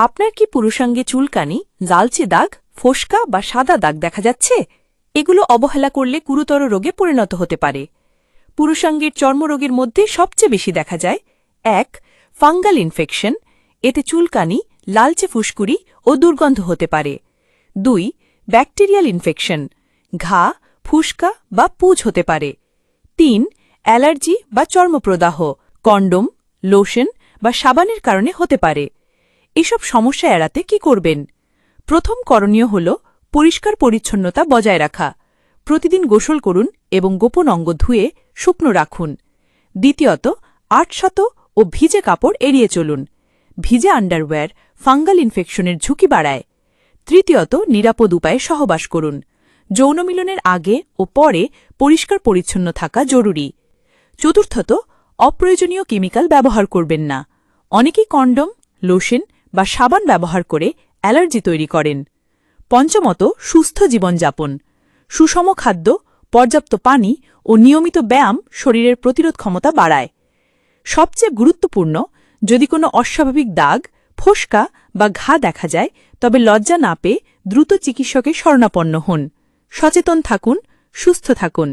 আপনার কি পুরুষাঙ্গে চুলকানি লালচে দাগ, ফোসকা বা সাদা দাগ দেখা যাচ্ছে? এগুলো অবহেলা করলে গুরুতর রোগে পরিণত হতে পারে। পুরুষাঙ্গের চর্মরোগের মধ্যে সবচেয়ে বেশি দেখা যায়, এক, ফাঙ্গাল ইনফেকশন। এতে চুলকানি, লালচে ফুসকুড়ি ও দুর্গন্ধ হতে পারে। দুই, ব্যাকটেরিয়াল ইনফেকশন। ঘা, ফুসকা বা পুজ হতে পারে। তিন, অ্যালার্জি বা চর্মপ্রদাহ। কন্ডোম, লোশন বা সাবানের কারণে হতে পারে। এসব সমস্যা এড়াতে কি করবেন? প্রথম করণীয় হল পরিষ্কার পরিচ্ছন্নতা বজায় রাখা। প্রতিদিন গোসল করুন এবং গোপন অঙ্গ ধুয়ে শুকনো রাখুন। দ্বিতীয়ত আটশত ও ভিজে কাপড় এড়িয়ে চলুন। ভিজে আন্ডারওয়্যার ফাঙ্গাল ইনফেকশনের ঝুঁকি বাড়ায়। তৃতীয়ত, নিরাপদ উপায়ে সহবাস করুন। যৌন মিলনের আগে ও পরে পরিষ্কার পরিচ্ছন্ন থাকা জরুরি। চতুর্থত, অপ্রয়োজনীয় কেমিক্যাল ব্যবহার করবেন না। অনেকেই কন্ডম, লোশন বা সাবান ব্যবহার করে অ্যালার্জি তৈরি করেন। পঞ্চমত, সুস্থ জীবনযাপন। সুষম খাদ্য, পর্যাপ্ত পানি ও নিয়মিত ব্যায়াম শরীরের প্রতিরোধ ক্ষমতা বাড়ায়। সবচেয়ে গুরুত্বপূর্ণ, যদি কোনো অস্বাভাবিক দাগ, ফোসকা বা ঘা দেখা যায়, তবে লজ্জা না পেয়ে দ্রুত চিকিৎসকের শরণাপন্ন হন। সচেতন থাকুন, সুস্থ থাকুন।